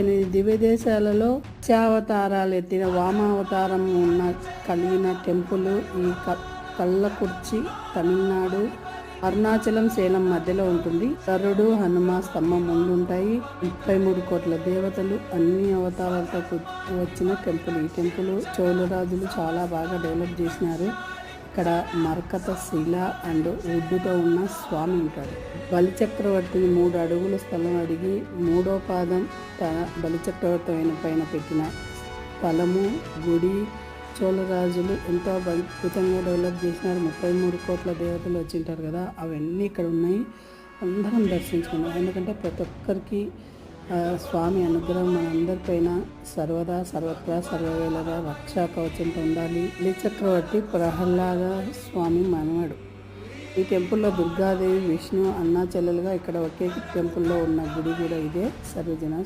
ఈ దివ్య దేశాలలో దశావతారాలు ఎత్తిన వామావతారం ఉన్న కలిగిన టెంపుల్ ఈ క- కళ్ళకుర్చి తమిళనాడు అరుణాచలం సేలం మధ్యలో ఉంటుంది. తరుడు హనుమ స్తంభం ముందుంటాయి. ముప్పై మూడు కోట్ల దేవతలు అన్ని అవతారాలతో వచ్చిన టెంపుల్. ఈ టెంపుల్ చోళరాజులు చాలా బాగా డెవలప్ చేసినారు. ఇక్కడ మరకత శిల అండ్ వుడ్డుతో ఉన్న స్వామి ఉంటాడు. బలిచక్రవర్తిని మూడు అడుగుల స్థలం అడిగి మూడో పాదం తన బలిచక్రవర్తి అయిన పైన పెట్టిన స్థలము గుడి చోళరాజులు ఎంతో అద్భుతంగా డెవలప్ చేసినారు. ముప్పై మూడు కోట్ల దేవతలు వచ్చింటారు కదా అవన్నీ ఇక్కడ ఉన్నాయి. అందరం దర్శించుకున్నాం. ఎందుకంటే ప్రతి ఒక్కరికి స్వామి అనుగ్రహం మనందరిపైన సర్వదా సర్వత్రా సర్వవేళగా రక్షా కవచంతో ఉండాలి. బలి చక్రవర్తి ప్రహ్లాద స్వామి మనవడు. ఈ టెంపుల్లో దుర్గాదేవి విష్ణు అన్నా చెల్లెలుగా ఇక్కడ ఒకే టెంపుల్లో ఉన్న గుడి కూడా ఇదే. సర్వజన